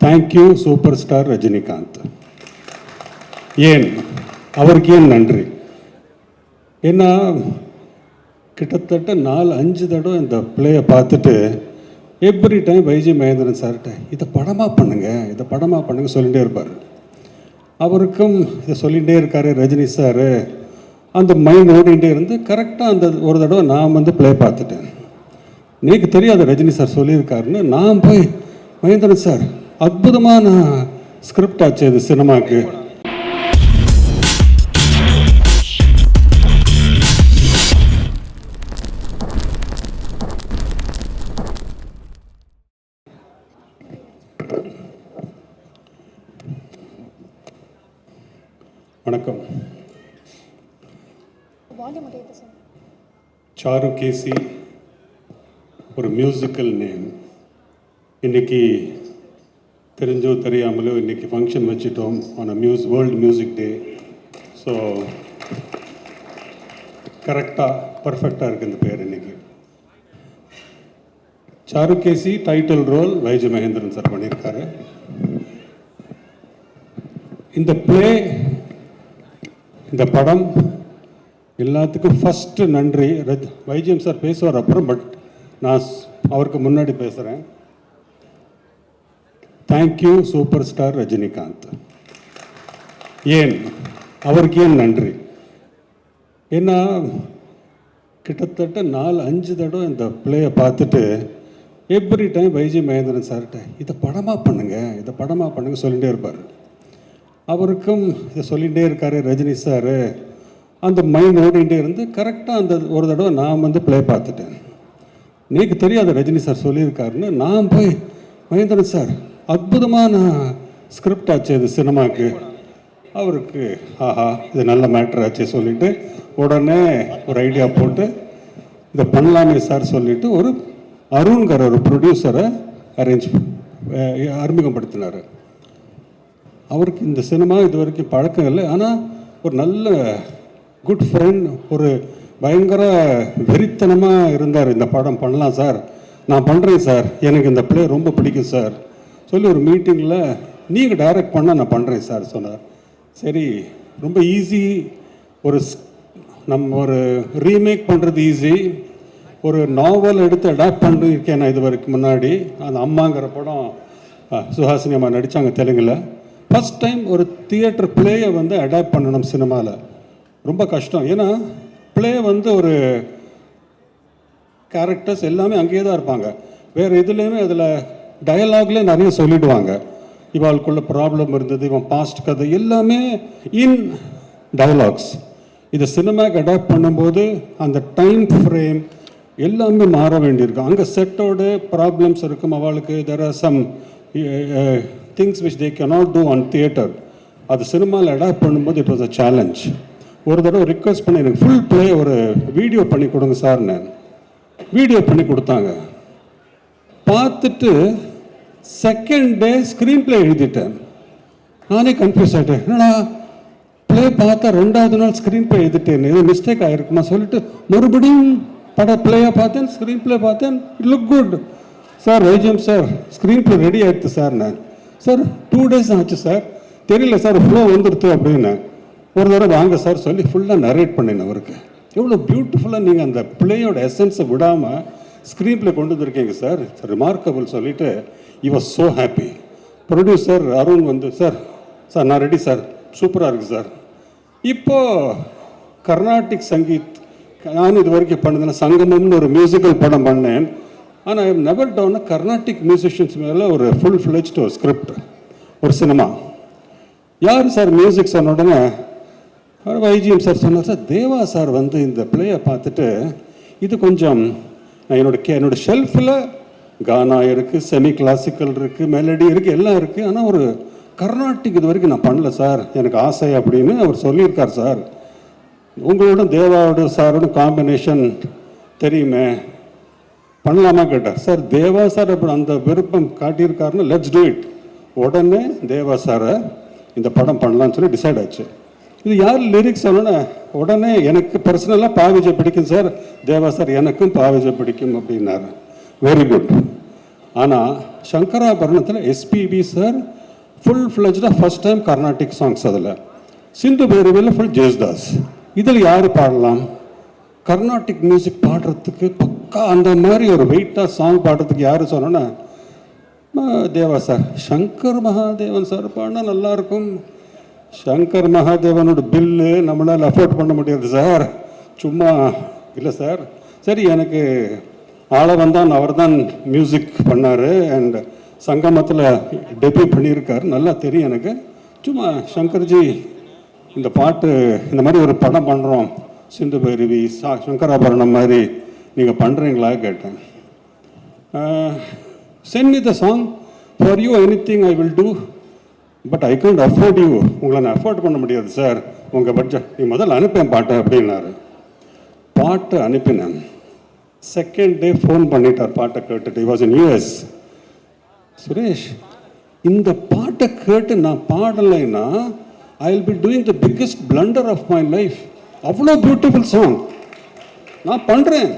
Thank you super star Rajinikanth ஏன்? அவருக்கு ஏன் நன்றி? ஏன்னா கிட்டத்தட்ட நாலு அஞ்சு தடவை இந்த பிளேயை பார்த்துட்டு எவ்ரி டைம் வைஜி மகேந்திரன் சார்கிட்ட இதை படமாக பண்ணுங்க இதை படமாக பண்ணுங்க சொல்லிகிட்டே இருப்பார். அவருக்கும் இதை சொல்லிகிட்டே இருக்காரு ரஜினி சார். அந்த மைண்ட் ஓடிகிட்டே இருந்து கரெக்டாக அந்த ஒரு தடவை நான் வந்து ப்ளே பார்த்துட்டேன். எனக்கு தெரியாது ரஜினி சார் சொல்லியிருக்காருன்னு. நான் போய் மகேந்திரன் சார் அற்புதமான ஸ்கிரிப்ட் ஆச்சு இது சினிமாக்கு. வணக்கம். சாரு கேசி ஒரு மியூசிக்கல் நேம் இன்னைக்கு தெரிஞ்சோ தெரியாமலோ இன்றைக்கி ஃபங்க்ஷன் வச்சுட்டோம் on muse world music day so கரெக்டாக பர்ஃபெக்டாக இருக்குது இந்த பேர் இன்னைக்கு. Charukesi title role Y G Mahendran sir பண்ணியிருக்காரு இந்த ப்ளே இந்த படம் எல்லாத்துக்கும் ஃபஸ்ட்டு நன்றி. ரஜ் வைஜிஎம் சார் பேசுவார் அப்புறம் பட் நான் அவருக்கு முன்னாடி பேசுகிறேன் தேங்க்யூ சூப்பர் ஸ்டார் ரஜினிகாந்த் ஏன்? அவருக்கு ஏன் நன்றி? ஏன்னா கிட்டத்தட்ட நாலு அஞ்சு தடவை இந்த பிளேயை பார்த்துட்டு எவ்ரி டைம் வைஜி மகேந்திரன் சார்கிட்ட இதை படமாக பண்ணுங்கள் இதை படமாக பண்ணுங்க சொல்லிகிட்டே இருப்பார். அவருக்கும் இதை சொல்லிகிட்டே இருக்கார் ரஜினி சார் அந்த மைண்ட் ஓடிகிட்டே இருந்து கரெக்டாக அந்த ஒரு தடவை நான் வந்து ப்ளே பார்த்துட்டேன். எனக்கு தெரியாது ரஜினி சார் சொல்லியிருக்காருன்னு நான் போய் மகேந்திரன் சார் அற்புதமான ஸ்கிரிப்ட் ஆச்சு அது சினிமாக்கு. அவருக்கு ஆஹா இது நல்ல மேட்ரு ஆச்சு சொல்லிட்டு உடனே ஒரு ஐடியா போட்டு இதை பண்ணலாமே சார் சொல்லிட்டு ஒரு அருண்கர் ஒரு ப்ரொடியூசரை அரேஞ்ச் அறிமுகப்படுத்தினார். அவருக்கு இந்த சினிமா இது வரைக்கும் பழக்கம் இல்லை. ஆனால் ஒரு நல்ல குட் ஃப்ரெண்ட் ஒரு பயங்கர வெறித்தனமாக இருந்தார். இந்த படம் பண்ணலாம் சார் நான் பண்ணுறேன் சார் எனக்கு இந்த ப்ளே ரொம்ப பிடிக்கும் சார் சொல்லி ஒரு மீட்டிங்கில் நீங்கள் டைரக்ட் பண்ணால் நான் பண்ணுறேன் சார் சொன்னார். சரி ரொம்ப ஈஸி ஒரு நம்ம ஒரு ரீமேக் பண்ணுறது ஈஸி ஒரு நாவல் எடுத்து அடாப்ட் பண்ணியிருக்கேன் நான் இது வரைக்கும் முன்னாடி. அந்த அம்மாங்கிற படம் சுஹாசினி அம்மா நடித்தாங்க தெலுங்கில். ஃபஸ்ட் டைம் ஒரு தியேட்டர் பிளேயை வந்து அடாப்ட் பண்ணணும் சினிமாவில் ரொம்ப கஷ்டம். ஏன்னா ப்ளே வந்து ஒரு கேரக்டர்ஸ் எல்லாமே அங்கேயே தான் இருப்பாங்க. வேறு எதுலேயுமே அதில் டயலாக்ல நிறைய சொல்லிடுவாங்க. இவாளுக்குள்ள ப்ராப்ளம் இருந்தது இவன் பாஸ்ட் கதை எல்லாமே இன் டயலாக்ஸ் இதை சினிமாக்கு அடாப்ட் பண்ணும்போது அந்த டைம் ஃப்ரேம் எல்லாமே மாற வேண்டியிருக்கும் அங்கே செட்டோட ப்ராப்ளம்ஸ் இருக்கும். அவளுக்கு there are some things which they cannot do on theatre அது சினிமாவில் அடாப்ட் பண்ணும்போது இட் வாஸ் அ சேலஞ்ச் ஒரு தடவை ரிக்வெஸ்ட் பண்ணி எனக்கு ஃபுல் ப்ளே ஒரு வீடியோ பண்ணி கொடுங்க சார் நான். வீடியோ பண்ணி கொடுத்தாங்க. பார்த்துட்டு செகண்ட் டே ஸ்க்ரீன் ப்ளே எழுதிட்டேன். நானே கன்ஃபியூஸ் ஆகிட்டேன் என்னடா ப்ளே பார்த்தா ரெண்டாவது நாள் ஸ்க்ரீன் ப்ளே எழுதிட்டேன். எதுவும் மிஸ்டேக் ஆகிருக்குமா சொல்லிட்டு மறுபடியும் பட பிளேயாக பார்த்தேன் ஸ்க்ரீன் ப்ளே பார்த்தேன். It look good sir YGM sir screen play ready ஆகிடுது சார் நான் சார் டூ டேஸ் ஆச்சு சார் தெரியல சார் ஃப்ளோ வந்துடுது அப்படின்னு. ஒரு தடவை வாங்க சார் சொல்லி ஃபுல்லாக நரேட் பண்ணேன் அவருக்கு. எவ்வளோ பியூட்டிஃபுல்லாக நீங்கள் அந்த பிளேயோட எசன்ஸை விடாமல் ஸ்க்ரீன் ப்ளே கொண்டு வந்திருக்கீங்க சார் ரிமார்க்கபிள் சொல்லிட்டு he was so happy producer Arun வந்து சார் சார் நான் ரெடி சார் சூப்பராக இருக்குது சார் இப்போது கர்நாடிக் சங்கீத் நான் இது வரைக்கும் பண்ணதில்ல. சங்கமம்னு ஒரு மியூசிக்கல் படம் பண்ணேன். ஆனால் I never down Carnatic musicians மேலே ஒரு ஃபுல் ஃப்ளெஜ்ட் ஒரு ஸ்கிரிப்ட் ஒரு சினிமா யார் சார் மியூசிக் சொன்ன உடனே வைஜிஎம் சார் சொன்னார் சார் தேவா சார் வந்து இந்த பிளேயை பார்த்துட்டு இது கொஞ்சம் நான் என்னோட கே என்னோட ஷெல்ஃபில் கானா இருக்குது செமி கிளாசிக்கல் இருக்குது மெலடி இருக்குது எல்லாம் இருக்குது ஆனால் ஒரு கர்நாட்டிக் இது வரைக்கும் நான் பண்ணல சார். எனக்கு ஆசை அப்படின்னு அவர் சொல்லியிருக்கார் சார். உங்களோட தேவாவோட சாரோட காம்பினேஷன் தெரியுமே? பண்ணலாமா கேட்டார். சார் தேவா சார் அப்படி அந்த விருப்பம் காட்டியிருக்காருன்னு லெட்ஸ் டூ இட் உடனே தேவா சாரை இந்த படம் பண்ணலான்னு சொல்லி டிசைட் ஆச்சு. இது யார் லிரிக்ஸ் சொன்னோன்னா உடனே எனக்கு பர்சனலாக பாவிஜை பிடிக்கும் சார். தேவா சார் எனக்கும் பாவிஜை பிடிக்கும் அப்படின்னாரு. வெரி குட் ஆனால் சங்கராபரணத்தில் எஸ்பிபி சார் ஃபுல் ஃப்ளெஜ்டாக ஃபர்ஸ்ட் டைம் கர்நாடிக் சாங்ஸ் அதில். சிந்து பைரவியில் ஃபுல் ஜெயஸ்தாஸ் இதில் யார் பாடலாம்? கர்நாடிக் மியூசிக் பாடுறதுக்கு பக்கா அந்த மாதிரி ஒரு வெயிட்டாக சாங் பாடுறதுக்கு யார் சொன்னோன்னா தேவா சார் சங்கர் மகாதேவன் சார் பாடினா நல்லாயிருக்கும் சங்கர் மகாதேவனோட பில்லு நம்மளால் அஃபோர்ட் பண்ண முடியாது சார். சும்மா இல்லை சார். சரி எனக்கு ஆள வந்தான் அவர் தான் மியூசிக் பண்ணார் அண்ட் சங்கமத்தில் டெபியூ பண்ணியிருக்கார். நல்லா தெரியும் எனக்கு. சும்மா சங்கர்ஜி இந்த பாட்டு இந்த மாதிரி ஒரு படம் பண்ணுறோம் சிந்து பைரவி சா சங்கராபரணம் மாதிரி. நீங்கள் பண்ணுறீங்களா கேட்டேன். Send me the song for you anything I will do but I can't afford you உங்களை நான் அஃபோர்ட் பண்ண முடியாது சார் உங்கள் பட்ஜெட் நீ முதல்ல அனுப்பேன் பாட்டை அப்படின்னாரு. பாட்டு அனுப்பினேன். செகண்ட் டே ஃபோன் பண்ணிட்டார் பாட்டை கேட்டுட்டு. வாஸ் இன் யூஎஸ் சுரேஷ் இந்த பாட்டை கேட்டு நான் பாடலைன்னா I will be doing the biggest blunder of my life அவ்வளோ பியூட்டிஃபுல் சாங் நான் பண்ணுறேன்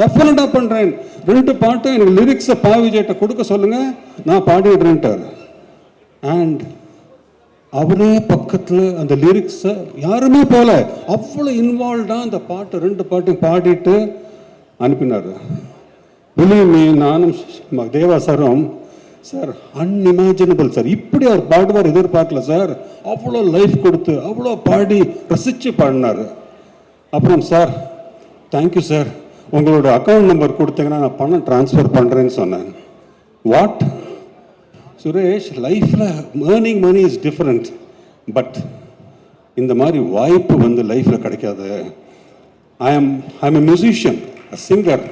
டெஃபினட்டாக பண்ணுறேன் ரெண்டு பாட்டும் எனக்கு லிரிக்ஸை பாவிஜேட்டை கொடுக்க சொல்லுங்கள் நான் பாடிடுறேன்ட்டார். அண்ட் அவரே பக்கத்தில் அந்த லிரிக்ஸை யாருமே போல. அவ்வளோ இன்வால்வ்டாக அந்த பாட்டு ரெண்டு பாட்டையும் பாடிட்டு அனுப்பினார். பிலீவ் நானும் தேவா சாரும் சார் அன்இமேஜினபிள் சார். இப்படி அவர் பாடுவார் எதிர்பார்க்கல சார். அவ்வளோ லைஃப் கொடுத்து அவ்வளோ பாடி ரசித்து பாடினார். அப்புறம் சார் தேங்க்யூ சார். உங்களோட அக்கௌண்ட் நம்பர் கொடுத்தீங்கன்னா நான் பணம் ட்ரான்ஸ்ஃபர் பண்ணுறேன்னு சொன்னேன். வாட் சுரேஷ் லைஃப்பில் earning money is different but இந்த மாதிரி வாய்ப்பு வந்து லைஃப்பில் கிடைக்காது. I'm I'm a musician singer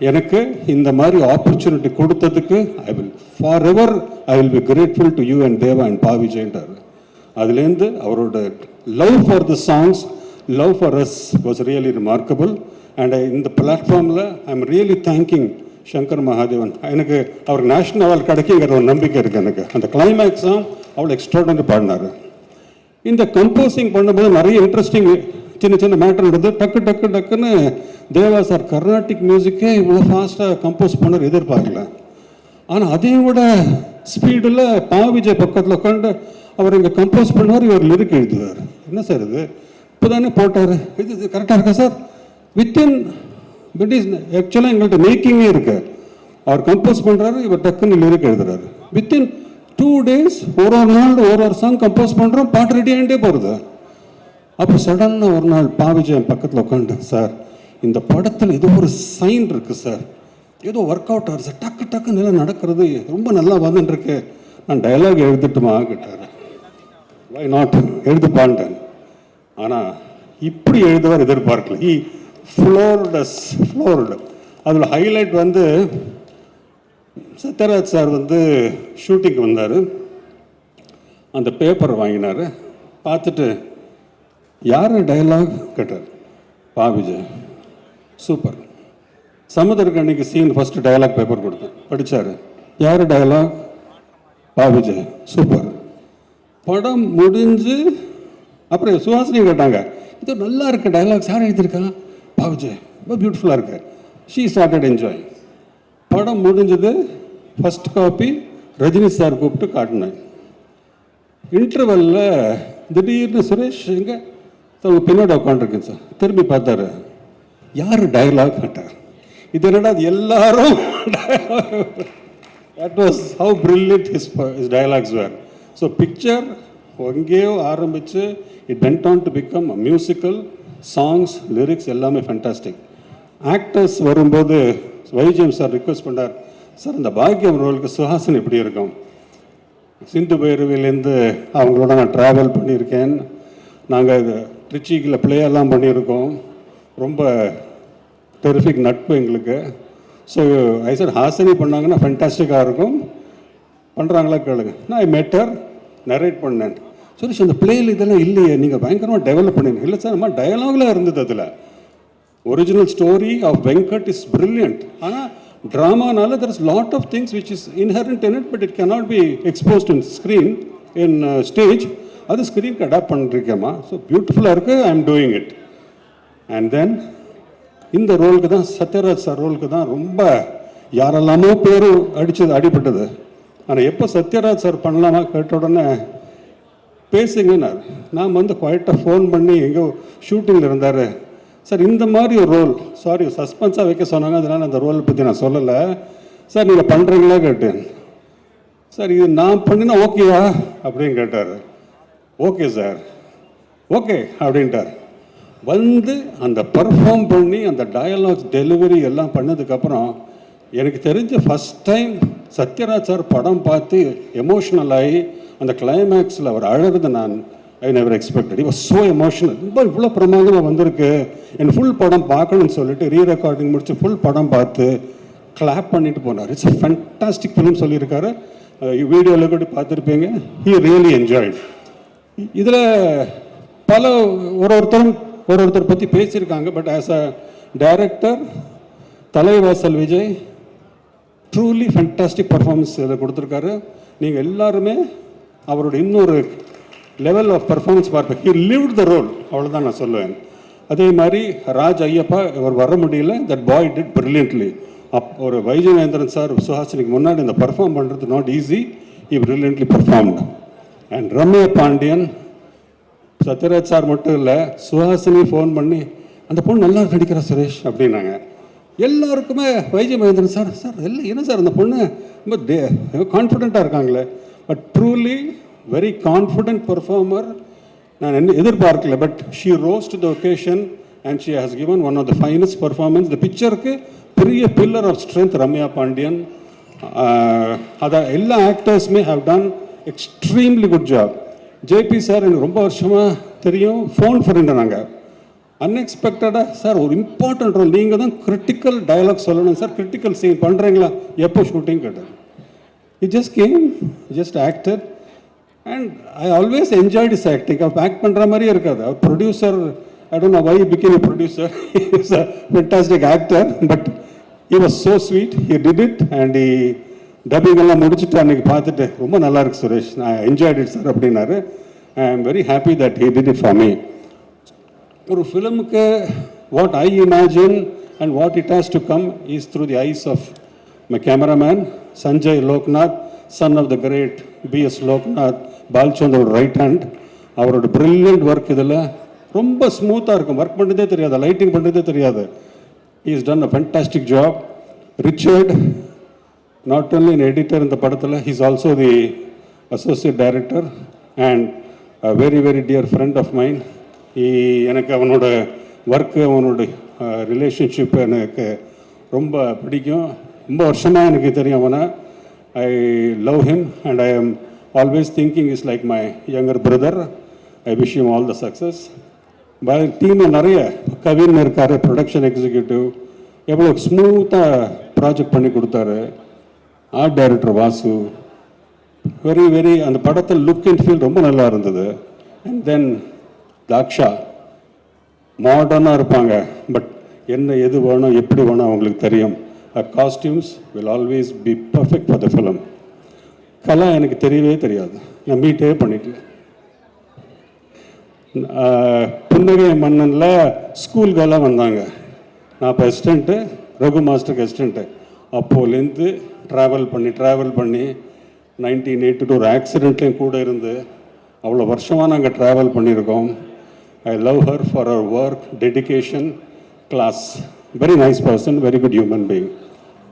எனக்கு இந்த மாதிரி ஆப்பர்ச்சுனிட்டி கொடுத்ததுக்கு I will for ever I will be grateful to you and Deva and Pa விஜய்ன்றார் அதுலேருந்து அவரோட love for the songs love for us was really remarkable and இந்த பிளாட்ஃபார்மில் I'm really thanking Shankar Mahadevan. எனக்கு அவர் national award கிடைக்குங்கிற ஒரு நம்பிக்கை இருக்குது எனக்கு. அந்த கிளைமேக்ஸ் தான் அவ்வளோ எக்ஸ்ட்ராடனரி பாடினார். இந்த கம்போசிங் பண்ணும்போது நிறைய இன்ட்ரெஸ்டிங் சின்ன சின்ன மேட்டர் நடந்து டக்கு டக்கு டக்குன்னு தேவா சார் கர்நாடிக் மியூசிக்கே இவ்வளோ ஃபாஸ்ட்டாக கம்போஸ் பண்ணார் எதிர்பார்க்கல. ஆனால் அதையும் விட ஸ்பீடில் பாவிஜய் பக்கத்தில் உட்காந்து அவர் இங்கே கம்போஸ் பண்ணுவார் இவர் லிரிக் எழுதுவார். என்ன சார் இது? இப்போ தானே போட்டார். இது கரெக்டாக இருக்கா சார் வித்தின் பட் இஸ் ஆக்சுவலாக எங்கள்கிட்ட மேக்கிங்கே இருக்கு. அவர் கம்போஸ் பண்ணுறாரு இவர் டக்குன்னு லிரிக் எழுதுறாரு. வித்தின் டூ டேஸ் ஒரு ஒரு நாள் ஒரு ஒரு சாங் கம்போஸ் பண்ணுறோம் பாட்டு ரெடி ஆகிட்டே போகிறது அப்போ சடனாக ஒரு நாள் பாவிஜயன் பக்கத்தில் உட்காந்து சார் இந்த படத்தில் ஏதோ ஒரு சைன் இருக்குது சார் ஏதோ ஒர்க் அவுட் ஆகுது சார் டக்கு டக்கு நல்லா நடக்கிறது. ரொம்ப நல்லா வந்துட்டுருக்கு. நான் டைலாக் எழுதிட்டுமா? கேட்டார். வை நாட் எழுதுப்பான்ட்டேன். ஆனால் இப்படி எழுதுவார் எதிர்பார்க்கல. ஈ ஃப்ளோர்டஸ் ஃப்ளோர்டு அதில் ஹைலைட் வந்து சத்யராஜ் சார் வந்து ஷூட்டிங் வந்தார். அந்த பேப்பர் வாங்கினார். பார்த்துட்டு யார் டயலாக் கேட்டார்? பா விஜய். சூப்பர் சமுதருக்கு அன்னைக்கு சீன் ஃபஸ்ட்டு டயலாக் பேப்பர் கொடுத்தேன். படித்தார் யார் டயலாக் பா விஜய். சூப்பர் படம் முடிஞ்சு அப்புறம் சுஹாசினி கேட்டாங்க. இது நல்லா இருக்கு டயலாக்ஸ் யார் எழுதியிருக்கா பாவிச்சு ரொம்ப பியூட்டிஃபுல்லாக இருக்கு. ஷீ ஸ்டார்டட் என்ஜாய் படம் முடிஞ்சது ஃபஸ்ட் காப்பி ரஜினி சார் கூப்பிட்டு காட்டினேன் இன்டர்வெல்ல திடீர்னு சுரேஷ் எங்கே? அவங்க பின்னாடி உட்காந்துருக்கேன் சார் திரும்பி பார்த்தாரு. யார் டயலாக் கேட்டார் இது என்னடா அது எல்லாரும் that was how brilliant his his dialogues were so picture எங்கேயோ ஆரம்பித்து it tend on to become a musical songs lyrics எல்லாமே ஃபேண்டாஸ்டிக் ஆக்டர்ஸ் வரும்போது வைஜிஎம் சார் ரிக்வெஸ்ட் பண்ணார் சார் இந்த பாக்கியம் ரோலுக்கு சுஹாசன் எப்படி இருக்கும்? சிந்து பைரவிலேருந்து அவங்களோட நான் ட்ராவல் பண்ணியிருக்கேன். நாங்கள் இது ட்ரிச்சிக்கில் எல்லாம் பண்ணியிருக்கோம். ரொம்ப டெரிஃபிக் நட்பு எங்களுக்கு. ஸோ ஐ சார் ஹாசனி பண்ணாங்கன்னா ஃபென்டாஸ்டிக்காக இருக்கும். பண்ணுறாங்களா கேளுங்க. நான் ஐ மெட்டர் நரேட் பண்ணேன். சுரேஷ் அந்த பிளேயில் இதெல்லாம் இல்லையே. நீங்கள் பயங்கரமாக டெவலப் பண்ணுங்க. இல்லை சார் நம்ம டயலாகில் இருந்தது அதில். Original story of Venkat is brilliant ஆனால் ட்ராமானால there is lot of things which is inherent in it but it cannot be exposed in screen in stage அது ஸ்க்ரீனுக்கு அடாப்ட் பண்ணிருக்கேம்மா. ஸோ பியூட்டிஃபுல்லாக இருக்குது I'm doing it and then இந்த ரோலுக்கு தான் Sathyaraj sir ரோலுக்கு தான் ரொம்ப யாரெல்லாமோ பேர் அடித்தது அடிபட்டது. ஆனால் எப்போ சத்யராஜ் சார் பண்ணலாமா கேட்ட உடனே பேசுங்கன்னார் நான். வந்து குவாய்ட்டாக ஃபோன் பண்ணி எங்கே ஷூட்டிங்கில் இருந்தார். சார் இந்த மாதிரி ஒரு ரோல் சாரி சஸ்பென்ஸாக வைக்க சொன்னாங்க. அதனால் அந்த ரோலை பற்றி நான் சொல்லலை. சார் நீங்கள் பண்ணுறீங்களா கேட்டேன். சார் இது நான் பண்ணினா ஓகேவா அப்படின்னு கேட்டார். ஓகே சார் ஓகே அப்படின்ட்டார். வந்து அந்த பர்ஃபார்ம் பண்ணி அந்த டயலாக்ஸ் டெலிவரி எல்லாம் பண்ணதுக்கப்புறம் எனக்கு தெரிஞ்ச ஃபஸ்ட் டைம் சத்யராஜ் சார் படம் பார்த்து எமோஷ்னல் ஆகி அந்த கிளைமேக்ஸில் அவர் அழகுது நான் ஐ நெவர் எக்ஸ்பெக்டட் இவர் ஸோ எமோஷனல் ரொம்ப இவ்வளோ பிரமாதமாக வந்திருக்கு. என் ஃபுல் படம் பார்க்கணும்னு சொல்லிட்டு ரீ ரெக்கார்டிங் முடித்து ஃபுல் படம் பார்த்து கிளாப் பண்ணிட்டு போனார். இட்ஸ் ஃபென்டாஸ்டிக் ஃபிலிம் சொல்லியிருக்காரு. வீடியோவில் கூட பார்த்துருப்பீங்க. ஹி ரியலி என்ஜாய்ட் இதில் பல ஒரு ஒருத்தரும் ஒரு ஒருத்தர் பற்றி பேசியிருக்காங்க. But as a director Thalaivasal Vijay truly fantastic performance இதில் கொடுத்துருக்காரு. நீங்கள் எல்லாருமே அவரோட இன்னொரு லெவல் ஆஃப் பர்ஃபார்மன்ஸ் பார்ப்பேன். ஹி லிவ்ட் த ரோல் அவ்வளோதான் நான் சொல்லுவேன். அதே மாதிரி ராஜ் ஐயப்பா இவர் வர முடியல. That boy did brilliantly up ஒரு வைஜயநேந்திரன் சார் சுஹாசினிக்கு முன்னாடி இந்த பர்ஃபார்ம் பண்ணுறது not easy he brilliantly performed and Ramya Pandian Sathyaraj sir மட்டும் இல்லை சுஹாசினி ஃபோன் பண்ணி அந்த பொண்ணு நல்லா நடிக்கிறா சுரேஷ் அப்படின்னாங்க. எல்லாருக்குமே வைஜய் மகேந்திரன் சார் சார் இல்லை என்ன சார் அந்த பொண்ணு? ரொம்ப டே கான்ஃபிடென்ட்டாக இருக்காங்களே. But truly very confident performer நான் என்ன எதிர்பார்க்கல but she rose to the occasion and she has given one of the finest performance இந்த பிக்சருக்கு பெரிய pillar of strength Ramya Pandian. அதை எல்லா ஆக்டர்ஸுமே have done extremely good job JP sir எனக்கு ரொம்ப வருஷமாக தெரியும் ஃபோன் ஃப்ரெண்டு நாங்கள் அன்எக்ஸ்பெக்டடாக சார் ஒரு இம்பார்ட்டன்ட் ரோல் நீங்கள் தான் கிரிட்டிக்கல் டயலாக் சொல்லணும் சார் கிரிட்டிக்கல் சீன் பண்ணுறீங்களா எப்போ ஷூட்டிங் கேட்டேன் he just came just acted. And i always enjoyed his acting. அவர் ஆக்ட் பண்ணுற மாதிரியே இருக்காது. அவர் producer I don't know why became a producer. He is a fantastic actor but he was so sweet. He did it dubbing எல்லாம் முடிச்சுட்டு அன்னைக்கு பார்த்துட்டு ரொம்ப நல்லா இருக்கு சுரேஷ். நான் என்ஜாய்ட் இட் சார் அப்படின்னாரு. I am very happy that he did it for me ஒரு ஃபிலிமுக்கு what I imagine and what it has to come is through the eyes of My cameraman Sanjay Lokanath son of the great B.S. Lokanath பால்ச்சந்தரோட right hand அவரோட brilliant work இதில் ரொம்ப ஸ்மூத்தாக இருக்கும். Work பண்ணுறதே தெரியாது. Lighting பண்ணுறதே தெரியாது. Is done a fantastic job Richard not only in editor இந்த படத்தில் he's also the associate director and very very dear friend of mind எனக்கு அவனோட ஒர்க்கு அவனோட ரிலேஷன்ஷிப் எனக்கு ரொம்ப பிடிக்கும். ரொம்ப வருஷமாக எனக்கு தெரியும் அவனை. I love him and I'm always thinking is like my younger brother I wish you all the success by டீமில் நிறைய கவின் இருக்கார் ப்ரொடக்ஷன் எக்ஸிக்யூட்டிவ் எவ்வளோ ஸ்மூத்தாக ப்ராஜெக்ட் பண்ணி கொடுத்தாரு. Art director Vasu. Very very அந்த படத்தில் லுக் அண்ட் ஃபீல் ரொம்ப நல்லா இருந்தது. And then Daksha. மாடர்னாக இருப்பாங்க. பட் என்ன எது வேணும் எப்படி வேணும் அவங்களுக்கு தெரியும். Costumes will always be perfect for the film Kala எனக்கு தெரியவே தெரியாது. நான் மீட்டே பண்ணிட்டேன். புன்னகை மன்னனில் ஸ்கூல்கெல்லாம் வந்தாங்க. நான் இப்போ அசிஸ்டண்ட்டு ரகு மாஸ்டருக்கு அசிஸ்டண்ட்டு அப்போலேருந்து ட்ராவல் பண்ணி ட்ராவல் பண்ணி நைன்டீன் எயிட்டி டூ ஒரு ஆக்சிடெண்ட்லேயும் கூட இருந்து அவ்வளோ வருஷமாக நாங்கள் ட்ராவல் பண்ணியிருக்கோம். I love her for her work dedication class very nice person very good human being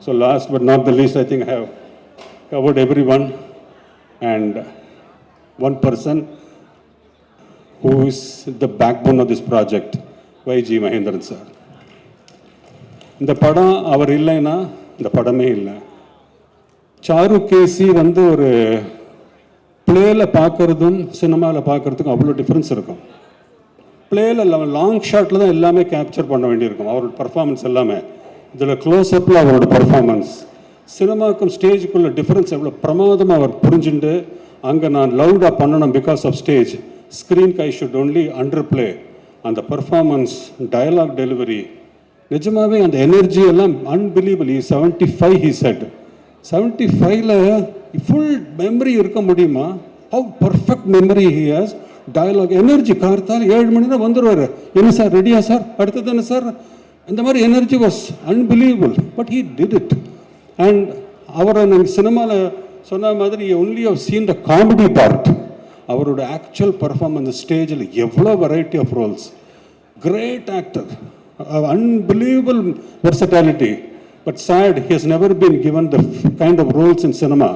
so last but not the least I think I have everyone and one person who is the backbone of this project, YG Mahendran sir. இந்த படம் அவர் இல்லைன்னா இந்த படமே இல்லை. Sir கேசி வந்து ஒரு பிளேல பார்க்கறதும் சினிமாவில் பார்க்கறதுக்கும் அவ்வளோ டிஃப்ரென்ஸ் இருக்கும். பிளேல லாங் ஷாட்டில் தான் எல்லாமே கேப்சர் பண்ண வேண்டியிருக்கும். அவரோட பர்ஃபார்மன்ஸ் எல்லாமே. இதில் க்ளோஸ்அப்பில் அவரோட பர்ஃபார்மன்ஸ் சினிமாவுக்கும் ஸ்டேஜுக்குள்ள டிஃப்ரென்ஸ் எவ்வளோ பிரமாதமாக அவர் புரிஞ்சுண்டு அங்கே நான் லவுடாக பண்ணணும் because of stage ஸ்க்ரீன்க்கு I should only under play அந்த பர்ஃபார்மன்ஸ் டயலாக் டெலிவரி நிஜமாகவே அந்த எனர்ஜி எல்லாம் unbelievable seventy five he said seventy ஃபைவ்ல ஃபுல் மெமரி இருக்க முடியுமா? How perfect memory he has dialogue energy கார்த்தால் ஏழு மணி நேரம் வந்துடுவார் என்ன சார் ரெடியா சார்? அடுத்தது என்ன சார்? அந்த மாதிரி energy was unbelievable but he did it and அவரை நாங்கள் சினிமாவில் சொன்ன மாதிரி only have seen the comedy part அவரோட ஆக்சுவல் பர்ஃபார்மன்ஸ் ஸ்டேஜில் எவ்வளோ variety of roles great actor unbelievable versatility but sad he has never been given the kind of roles in cinema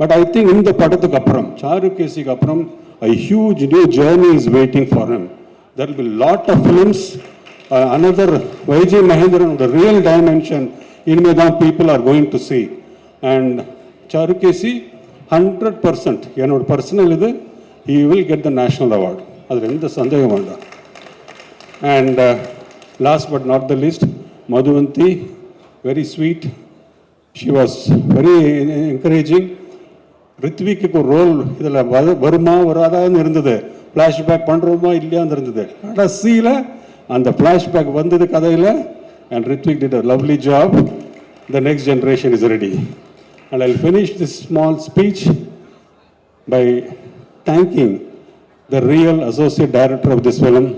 but I think இந்த படத்துக்கு அப்புறம் சாருகேசிக்கு அப்புறம் I huge new journey is waiting for him. There will lot of films another Vaijay Mahendran, the real dimension inme தான் people are going to see. And Charukesi, hundred percent என்னோட personal இது he will get the national award அதில் எந்த சந்தேகம் வேண்டாம் and last but not the least Madhuvanthi very sweet she was very encouraging ரித்விக்கு ஒரு role இதில் வருமா வராதான்னு இருந்தது ஃப்ளாஷ்பேக் பண்ணுறோமா இல்லையான்னு இருந்தது கடைசியில் அந்த ஃப்ளாஷ்பேக் வந்தது கதையில் and Rithvik did a lovely job the next generation is ready and I finish this small speech by thanking the real associate director of this film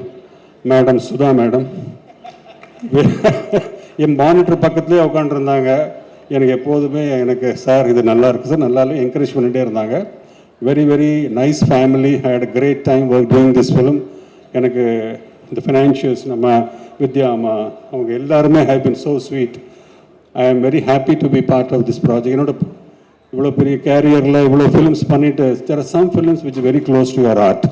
madam Sudha madam N monitor பக்கத்துலேயே உட்காந்துருந்தாங்க எனக்கு எப்போதுமே எனக்கு sir இது நல்லா இருக்குது sir நல்லா இல்லை என்கரேஜ் பண்ணிகிட்டே இருந்தாங்க. Very very nice family had great time work doing this film எனக்கு இந்த ஃபினான்ஷியல்ஸ் நம்ம வித்யா அம்மா அவங்க எல்லாருமே have been so sweet I am very happy to be part of this project என்னோட இவ்வளோ பெரிய கேரியரில் இவ்வளோ ஃபிலிம்ஸ் பண்ணிட்டு there are some films which very close to your heart